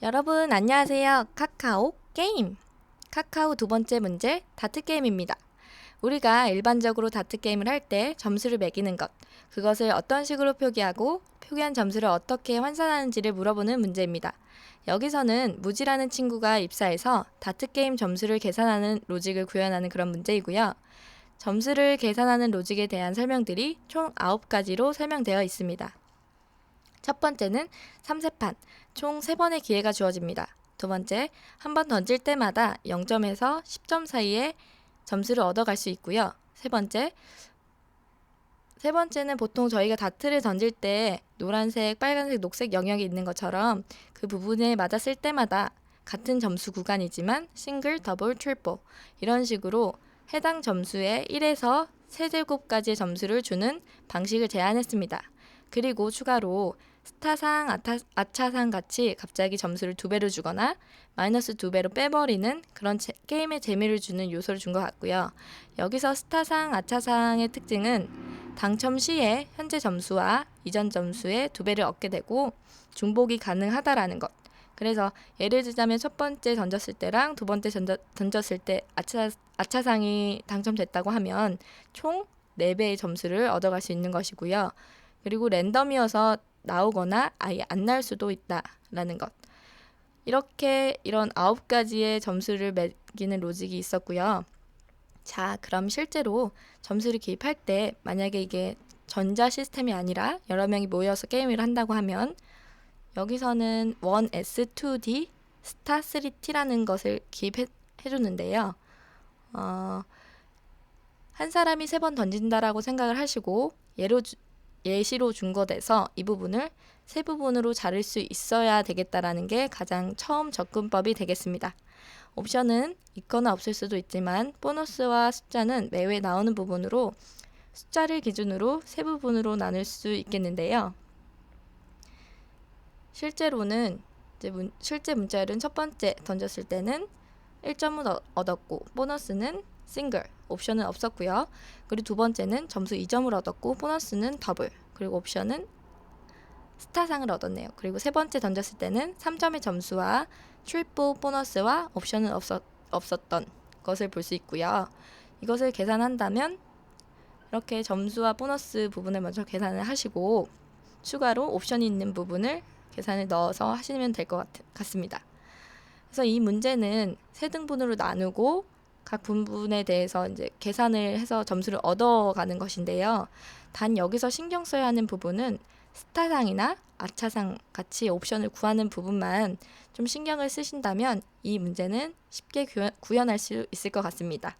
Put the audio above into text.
여러분 안녕하세요. 카카오 게임. 카카오 두 번째 문제 다트 게임입니다. 우리가 일반적으로 다트 게임을 할 때 점수를 매기는 것, 그것을 어떤 식으로 표기하고 표기한 점수를 어떻게 환산하는지를 물어보는 문제입니다. 여기서는 무지라는 친구가 입사해서 다트 게임 점수를 계산하는 로직을 구현하는 그런 문제이고요. 점수를 계산하는 로직에 대한 설명들이 총 9가지로 설명되어 있습니다. 첫 번째는 3세판, 총 3번의 기회가 주어집니다. 두 번째, 한 번 던질 때마다 0점에서 10점 사이에 점수를 얻어갈 수 있고요. 세 번째, 세 번째는 보통 저희가 다트를 던질 때 노란색, 빨간색, 녹색 영역이 있는 것처럼 그 부분에 맞았을 때마다 같은 점수 구간이지만 싱글, 더블, 트리플 이런 식으로 해당 점수의 1에서 세제곱까지의 점수를 주는 방식을 제안했습니다. 그리고 추가로 스타상, 아타, 아차상 같이 갑자기 점수를 두 배로 주거나 마이너스 두 배로 빼버리는 그런 제, 게임의 재미를 주는 요소를 준 것 같고요. 여기서 스타상, 아차상의 특징은 당첨 시에 현재 점수와 이전 점수의 두 배를 얻게 되고 중복이 가능하다라는 것. 그래서 예를 들자면 첫 번째 던졌을 때랑 두 번째 던져, 던졌을 때 아차, 아차상이 당첨됐다고 하면 총 4배의 점수를 얻어갈 수 있는 것이고요. 그리고 랜덤이어서 나오거나 아예 안 날 수도 있다라는 것. 이렇게 이런 아홉 가지의 점수를 매기는 로직이 있었고요. 자, 그럼 실제로 점수를 기입할 때 만약에 이게 전자 시스템이 아니라 여러 명이 모여서 게임을 한다고 하면 여기서는 1S, 2D, 스타 3T라는 것을 기입해 주는데요. 어, 한 사람이 세 번 던진다라고 생각을 하시고 예로 주, 예시로 준 것에서 이 부분을 세 부분으로 자를 수 있어야 되겠다라는 게 가장 처음 접근법이 되겠습니다. 옵션은 있거나 없을 수도 있지만 보너스와 숫자는 매회 나오는 부분으로 숫자를 기준으로 세 부분으로 나눌 수 있겠는데요. 실제로는 문, 실제 문자열은 첫 번째 던졌을 때는 1점을 얻었고 보너스는 싱글, 옵션은 없었고요. 그리고 두 번째는 점수 2점을 얻었고 보너스는 더블, 그리고 옵션은 스타상을 얻었네요. 그리고 세 번째 던졌을 때는 3점의 점수와 트리플 보너스와 옵션은 없었, 없었던 것을 볼 수 있고요. 이것을 계산한다면 이렇게 점수와 보너스 부분을 먼저 계산을 하시고 추가로 옵션이 있는 부분을 계산을 넣어서 하시면 될 것 같습니다. 그래서 이 문제는 세 등분으로 나누고 각 분분에 대해서 이제 계산을 해서 점수를 얻어가는 것인데요. 단 여기서 신경 써야 하는 부분은 스타상이나 아차상 같이 옵션을 구하는 부분만 좀 신경을 쓰신다면 이 문제는 쉽게 구현, 구현할 수 있을 것 같습니다.